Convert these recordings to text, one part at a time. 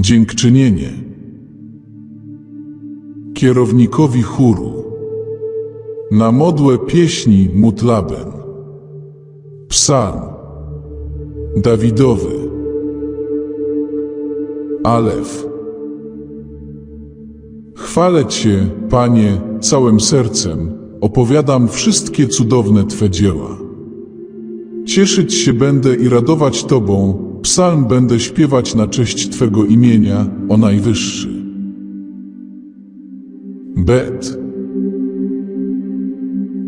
Dziękczynienie. Kierownikowi chóru. Na modłę pieśni mutlaben. Psalm. Dawidowy. Alef. Chwalę Cię, Panie, całym sercem, opowiadam wszystkie cudowne Twe dzieła. Cieszyć się będę i radować Tobą, psalm będę śpiewać na cześć Twego imienia, o Najwyższy. Bet.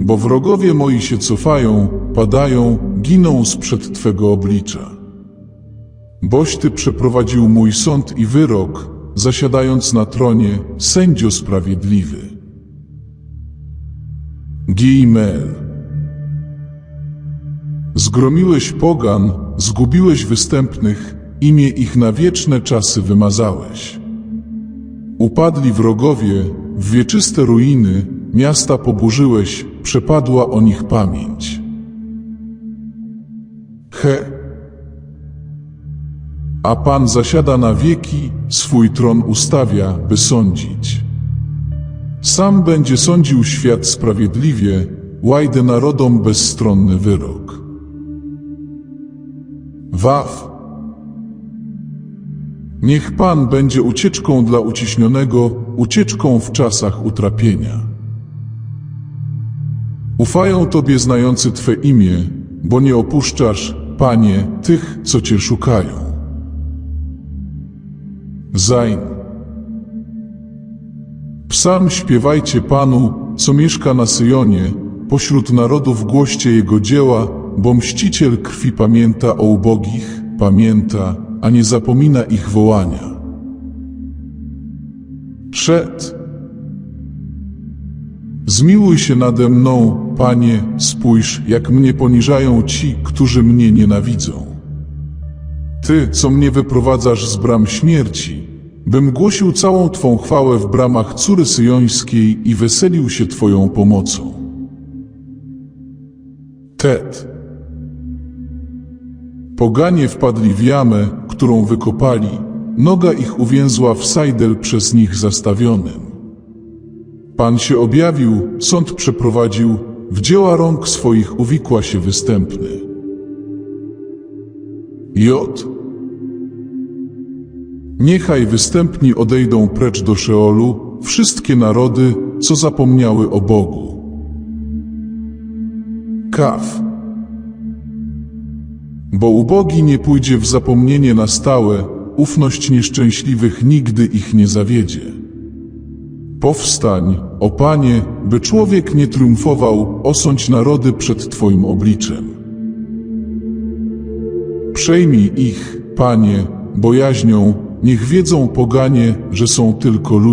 Bo wrogowie moi się cofają, padają, giną sprzed Twego oblicza. Boś Ty przeprowadził mój sąd i wyrok, zasiadając na tronie, sędzio sprawiedliwy. Gimel. Zgromiłeś pogan, zgubiłeś występnych, imię ich na wieczne czasy wymazałeś. Upadli wrogowie, w wieczyste ruiny, miasta poburzyłeś, przepadła o nich pamięć. He. A Pan zasiada na wieki, swój tron ustawia, by sądzić. Sam będzie sądził świat sprawiedliwie, łajdy narodom bezstronny wyrok. Waw. Niech Pan będzie ucieczką dla uciśnionego, ucieczką w czasach utrapienia. Ufają Tobie znający Twe imię, bo nie opuszczasz, Panie, tych, co Cię szukają. Zain. Psalm śpiewajcie Panu, co mieszka na Syjonie, pośród narodów głoście Jego dzieła, bo mściciel krwi pamięta o ubogich, pamięta, a nie zapomina ich wołania. Szet. Zmiłuj się nade mną, Panie, spójrz, jak mnie poniżają ci, którzy mnie nienawidzą. Ty, co mnie wyprowadzasz z bram śmierci, bym głosił całą Twą chwałę w bramach córy syjońskiej i weselił się Twoją pomocą. Tet. Poganie wpadli w jamę, którą wykopali, noga ich uwięzła w sajdel przez nich zastawionym. Pan się objawił, sąd przeprowadził, w dzieła rąk swoich uwikła się występny. Jot. Niechaj występni odejdą precz do Szeolu, wszystkie narody, co zapomniały o Bogu. Kaf. Bo ubogi nie pójdzie w zapomnienie na stałe, ufność nieszczęśliwych nigdy ich nie zawiedzie. Powstań, o Panie, by człowiek nie triumfował, osądź narody przed Twoim obliczem. Przejmij ich, Panie, bojaźnią, niech wiedzą poganie, że są tylko ludzie.